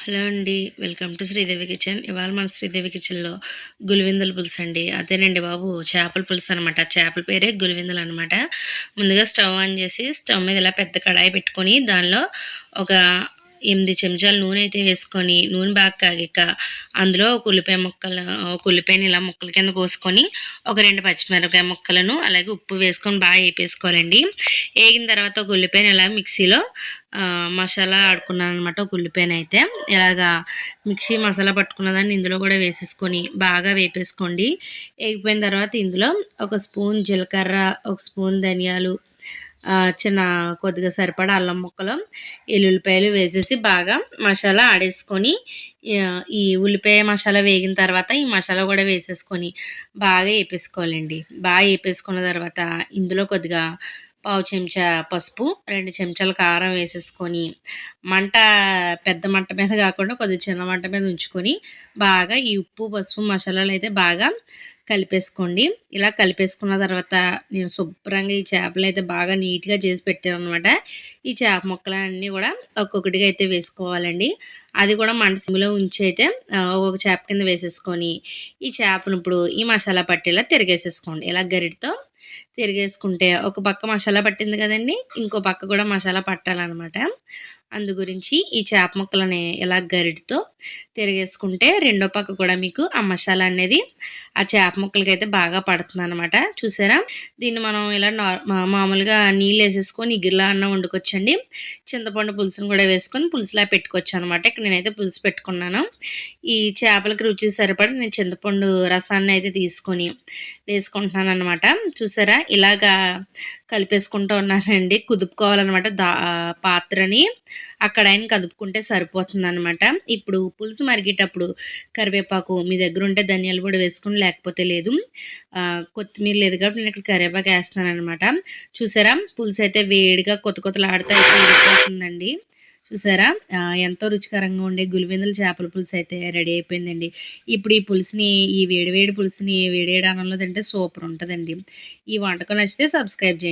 Hello అండి welcome to Sridevi kitchen. ఇవాళ మన శ్రీదేవి కిచెన్లో గులివిందుల పులుసు అండి. అదేనండి బాబు చేపల పులుసు అనమాట చేపల పేరే గులివిందులు అనమాట ముందుగా స్టవ్ ఆన్ చేసి స్టవ్ మీద ఇలా పెద్ద కడాయి పెట్టుకొని దానిలో ఒక ఎనిమిది చెంచాలు నూనె అయితే వేసుకొని నూనె బాగా కాగాక అందులో ఒక ఉల్లిపాయ ముక్కలు ఒక ఉల్లిపాయని ఇలా ముక్కల కింద కోసుకొని ఒక రెండు పచ్చిమిరపకాయ ముక్కలను అలాగే ఉప్పు వేసుకొని బాగా వేపేసుకోవాలండి. వేగిన తర్వాత ఒక ఉల్లిపాయని ఇలా మిక్సీలో మసాలా ఆడుకున్నాను అనమాట ఒక ఉల్లిపాయన అయితే. ఇలాగా మిక్సీ మసాలా పట్టుకున్న దాన్ని ఇందులో కూడా వేసేసుకొని బాగా వేపేసుకోండి. వేగిపోయిన తర్వాత ఇందులో ఒక స్పూన్ జీలకర్ర ఒక స్పూన్ ధనియాలు చిన్న కొద్దిగా సరిపడా అల్లం ముక్కలు ఎల్లుల్లిపాయలు వేసేసి బాగా మసాలా ఆడేసుకొని ఈ ఉల్లిపాయ మసాలా వేగిన తర్వాత ఈ మసాలా కూడా వేసేసుకొని బాగా వేపేసుకోవాలండి. బాగా వేపేసుకున్న తర్వాత ఇందులో కొద్దిగా పావు చెంచా పసుపు రెండు చెంచాల కారం వేసేసుకొని మంట పెద్ద మంట మీద కాకుండా కొద్దిగా చిన్న మంట మీద ఉంచుకొని బాగా ఈ ఉప్పు పసుపు మసాలాలు అయితే బాగా కలిపేసుకోండి. ఇలా కలిపేసుకున్న తర్వాత నేను శుభ్రంగా ఈ చేపలు అయితే బాగా నీట్గా చేసి పెట్టాను అనమాట ఈ చేప ముక్కలన్నీ కూడా ఒక్కొక్కటిగా అయితే వేసుకోవాలండి. అది కూడా మంట సిమ్లో ఉంచి అయితే ఒక్కొక్క చేప కింద వేసేసుకొని ఈ చేపను ఇప్పుడు ఈ మసాలా పట్టేలా తిరిగేసేసుకోండి. ఇలా గరిటితో తిరిగేసుకుంటే ఒక పక్క మసాలా పట్టింది కదండి ఇంకో పక్క కూడా మసాలా పట్టాలన్నమాట. అందు గురించి ఈ చేప ముక్కలని ఇలా గరిటితో తిరిగేసుకుంటే రెండో పక్క కూడా మీకు ఆ మసాలా అనేది ఆ చేప ముక్కలకి అయితే బాగా పడుతుంది అనమాట చూసారా? దీన్ని మనం ఇలా మామూలుగా నీళ్ళు వేసేసుకొని ఇగిరిలా అన్న వండుకొచ్చండి చింతపండు పులుసును కూడా వేసుకొని పులుసులా పెట్టుకోవచ్చు అనమాట ఇక్కడ నేనైతే పులుసు పెట్టుకున్నాను. ఈ చేపలకి రుచి సరిపడి నేను చింతపండు రసాన్ని అయితే తీసుకొని వేసుకుంటున్నాను అనమాట చూసారా? ఇలాగా కలిపేసుకుంటూ ఉన్నానండి. కుదుపుకోవాలన్నమాట దా పాత్రని. అక్కడ ఆయన కదుపుకుంటే సరిపోతుంది అనమాట ఇప్పుడు పులుసు మరిగేటప్పుడు కరివేపాకు మీ దగ్గర ఉంటే ధనియాల పొడి వేసుకుని లేకపోతే లేదు. కొత్తిమీర లేదు కాబట్టి నేను ఇక్కడ కరివేపాకు వేస్తున్నాను అనమాట చూసారా? పులుసు అయితే వేడిగా కొత్త కొత్తలాడితే అయితే ఉడికిపోతుందండి చూసారా? ఎంతో రుచికరంగా ఉండే గులివెందుల చేపల పులుసు అయితే రెడీ అయిపోయిందండి. ఇప్పుడు ఈ పులుసుని ఈ వేడివేడి పులుసుని వేడివేడి అన్నంలో తింటే సూపర్ ఉంటుందండి. ఈ వంటకం నచ్చితే సబ్స్క్రైబ్ చేయండి.